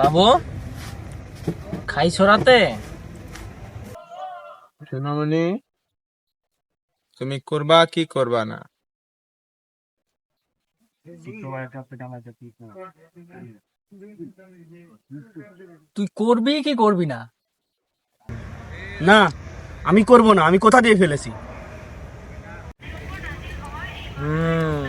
বাবু খাইছো রাতে সোনামণি তুমি করবা কি করবা না? তুই করবি কি করবি না? না আমি করব না আমি কোথা দিয়ে ফেলেছি। হুম।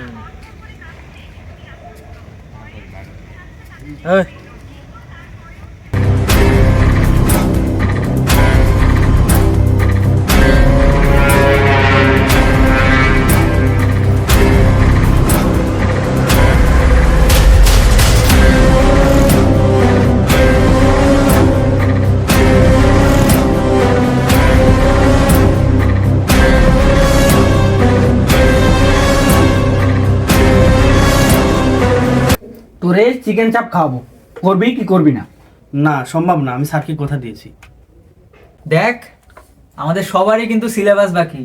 এই, চিকেন চাপ খাওয়াবো। করবি কি করবি না? না সম্ভব না আমি স্যারকে কথা দিয়েছি। দেখ আমাদের সবারই কিন্তু সিলেবাস বাকি।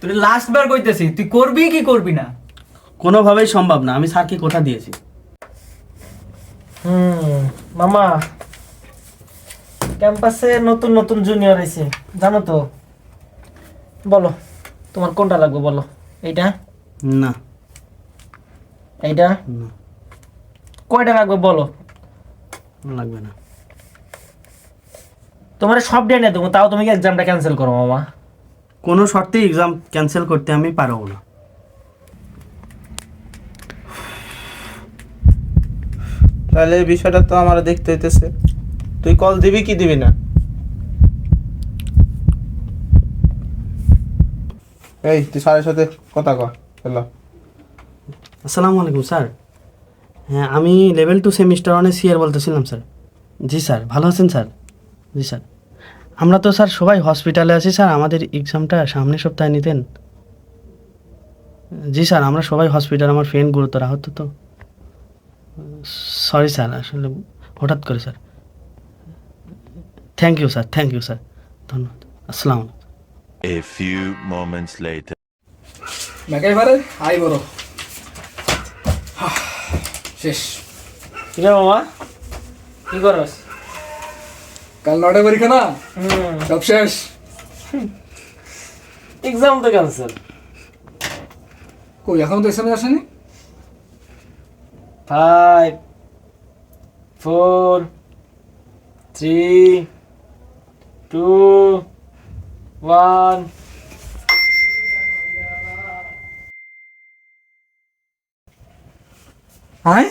তোর লাস্ট বার কইতেছি তুই করবি কি করবি না? কোনোভাবেই সম্ভব না আমি স্যারকে কথা দিয়েছি। হুম মামা ক্যাম্পাসে নতুন নতুন জুনিয়র এসে জানো তো? বলো তোমার কোনটা লাগবে বলো? এইটা? না। এইটা? না। কয়টা লাগবে বলো? লাগবে না। তোমার সব ডে নিয়ে দেবো তাও তুমি কি এক্সামটা ক্যান্সেল করো মামা? কোনো শর্তেই এক্সাম ক্যান্সেল করতে আমি পারব না। তাহলে এই বিষয়টা তো আমার দেখতে হইতেছে। তুই কল দিবি কি দিবি না? এই তুই স্যারের সাথে কথা কর চলো। আসসালামু আলাইকুম স্যার। হ্যাঁ আমি লেভেল টু সেমিস্টার ওয়ানে সিয়ার বলতেছিলাম স্যার জি স্যার ভালো আছেন স্যার জি স্যার আমরা তো স্যার সবাই হসপিটালে আছি স্যার আমাদের এক্সামটা সামনের সপ্তাহে নিতেন। জি স্যার আমরা সবাই হসপিটাল আমার ফ্রেন্ড গুরুতর আহত তো। সরি স্যার আসলে হঠাৎ করে sir thank you sir thank you sir ধন্যবাদ। আসসালামু আলাইকুম। A few moments later. একেবারে আই বড় শেষ। কিরে মামা? কি করস? কাল নটায় পরীক্ষা না? সব শেষ। এক্সাম তো ক্যান্সেল কই এখন তো এসএমএস আসেনি? Five four three two one হ্যাঁ